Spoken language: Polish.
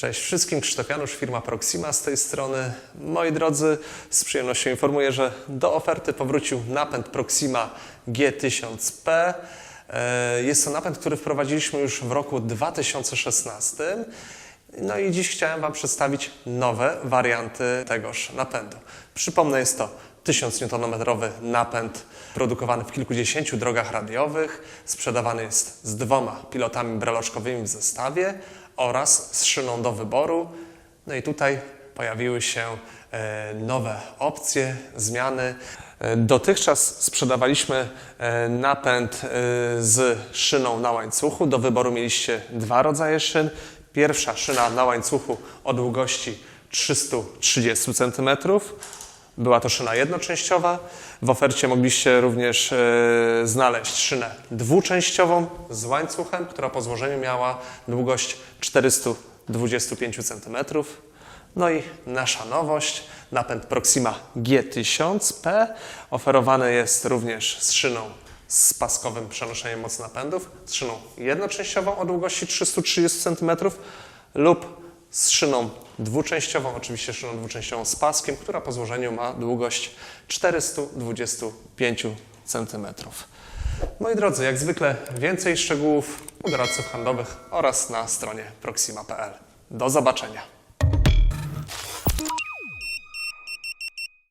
Cześć wszystkim, Krzysztof Janusz, firma Proxima z tej strony. Moi drodzy, z przyjemnością informuję, że do oferty powrócił napęd Proxima G1000P. E, Jest to napęd, który wprowadziliśmy już w roku 2016. No i dziś chciałem Wam przedstawić nowe warianty tegoż napędu. Przypomnę, jest to 1000 Nm napęd produkowany w kilkudziesięciu drogach radiowych. Sprzedawany jest z dwoma pilotami breloczkowymi w zestawie oraz z szyną do wyboru. No i tutaj pojawiły się e, nowe opcje, zmiany. E, Dotychczas sprzedawaliśmy e, napęd z szyną na łańcuchu. Do wyboru mieliście dwa rodzaje szyn. Pierwsza szyna na łańcuchu o długości 330 cm. Była to szyna jednoczęściowa. W ofercie mogliście również e, znaleźć szynę dwuczęściową z łańcuchem, która po złożeniu miała długość 425 cm. No i nasza nowość, napęd Proxima G1000P. Oferowany jest również z szyną z paskowym przenoszeniem mocy napędów, z szyną jednoczęściową o długości 330 cm lub z szyną dwuczęściową, oczywiście szyną dwuczęściową z paskiem, która po złożeniu ma długość 425 cm. Moi drodzy, jak zwykle więcej szczegółów u doradców handlowych oraz na stronie proxima.pl. Do zobaczenia.